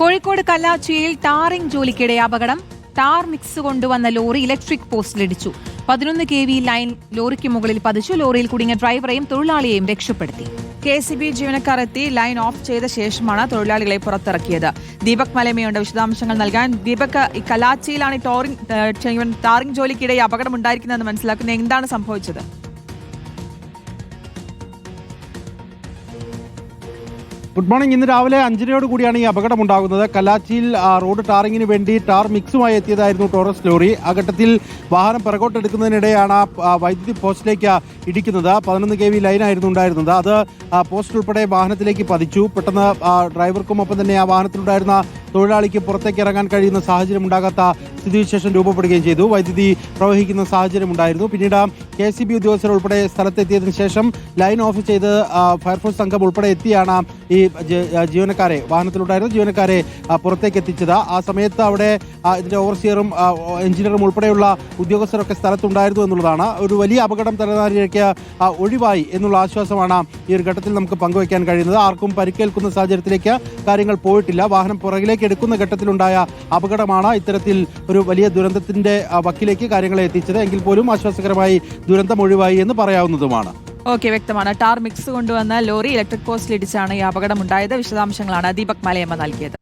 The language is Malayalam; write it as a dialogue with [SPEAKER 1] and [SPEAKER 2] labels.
[SPEAKER 1] കോഴിക്കോട് കല്ലാച്ചിയിൽ ടാറിംഗ് ജോലിക്കിടെ അപകടം. ടാർ മിക്സ് കൊണ്ടുവന്ന ലോറി ഇലക്ട്രിക് പോസ്റ്റിലിടിച്ചു. പതിനൊന്ന് കെ വി ലൈൻ ലോറിക്ക് മുകളിൽ പതിച്ചു. ലോറിയിൽ കുടുങ്ങിയ ഡ്രൈവറെയും തൊഴിലാളിയെയും രക്ഷപ്പെടുത്തി.
[SPEAKER 2] കെ സി ബി ജീവനക്കാർ എത്തി. ലൈൻ ഓഫ് ചെയ്ത ശേഷമാണ് തൊഴിലാളികളെ പുറത്തിറക്കിയത്. ദീപക് മലമയുണ്ട്. വിശദാംശങ്ങൾ നൽകാൻ ദീപക് ഈ കലാച്ചിയിലാണ് ടോറിംഗ് ടാറിംഗ് ജോലിക്കിടെ അപകടം ഉണ്ടായിരിക്കുന്നതെന്ന് മനസ്സിലാക്കുന്നത്. എന്താണ് സംഭവിച്ചത്?
[SPEAKER 3] ഗുഡ് മോർണിംഗ് ഇന്ന് രാവിലെ അഞ്ചരയോട് കൂടിയാണ് ഈ അപകടം ഉണ്ടാകുന്നത് കലാച്ചിയിൽ റോഡ് ടാറിങ്ങിന് വേണ്ടി ടാർ മിക്സുമായി എത്തിയതായിരുന്നു ടോറസ് ലോറി. ആ ഘട്ടത്തിൽ വാഹനം പിറകോട്ടെടുക്കുന്നതിനിടെയാണ് വൈദ്യുതി പോസ്റ്റിലേക്ക് ഇടിക്കുന്നത്. പതിനൊന്ന് കെ വി ലൈനായിരുന്നു ഉണ്ടായിരുന്നത്. അത് പോസ്റ്റ് ഉൾപ്പെടെ വാഹനത്തിലേക്ക് പതിച്ചു. പെട്ടെന്ന് ഡ്രൈവർക്കും ഒപ്പം തന്നെ ആ വാഹനത്തിലുണ്ടായിരുന്ന തൊഴിലാളിക്ക് പുറത്തേക്ക് ഇറങ്ങാൻ കഴിയുന്ന സാഹചര്യം ഉണ്ടാകാത്ത സ്ഥിതിവിശേഷം രൂപപ്പെടുകയും ചെയ്തു. വൈദ്യുതി പ്രവഹിക്കുന്ന സാഹചര്യം ഉണ്ടായിരുന്നു. പിന്നീട് കെ സി ബി ഉദ്യോഗസ്ഥർ ഉൾപ്പെടെ സ്ഥലത്തെത്തിയതിനു ശേഷം ലൈൻ ഓഫ് ചെയ്ത് ഫയർഫോഴ്സ് സംഘം ഉൾപ്പെടെ എത്തിയാണ് ഈ ജീവനക്കാരെ വാഹനത്തിലുണ്ടായിരുന്ന ജീവനക്കാരെ പുറത്തേക്ക് എത്തിച്ചത്. ആ സമയത്ത് അവിടെ ഇതിന്റെ ഓവർസിയറും എഞ്ചിനീയറും ഉൾപ്പെടെയുള്ള ഉദ്യോഗസ്ഥരൊക്കെ സ്ഥലത്തുണ്ടായിരുന്നു എന്നുള്ളതാണ്. ഒരു വലിയ അപകടം തലനാരിലേക്ക് ഒഴിവായി എന്നുള്ള ആശ്വാസമാണ് ഈ ഒരു ഘട്ടത്തിൽ നമുക്ക് പങ്കുവയ്ക്കാൻ കഴിയുന്നത്. ആർക്കും പരിക്കേൽക്കുന്ന സാഹചര്യത്തിലേക്ക് കാര്യങ്ങൾ പോയിട്ടില്ല. വാഹനം പുറകിലേക്ക് എടുക്കുന്ന ഘട്ടത്തിലുണ്ടായ അപകടമാണ് ഇത്തരത്തിൽ ഒരു വലിയ ദുരന്തത്തിന്റെ വക്കിലേക്ക് കാര്യങ്ങളെ എത്തിച്ചത്. എങ്കിൽ പോലും ആശ്വാസകരമായി ദുരന്തം ഒഴിവായി എന്ന് പറയാവുന്നതുമാണ്.
[SPEAKER 2] ഓക്കെ വ്യക്തമാണ്. ടാർ മിക്സ് കൊണ്ടുവന്ന ലോറി ഇലക്ട്രിക് പോസ്റ്റിൽ ഇടിച്ചാണ് ഈ അപകടം ഉണ്ടായത് വിശദാംശങ്ങളാണ് ദീപക് മലയമ്മ നൽകിയത്.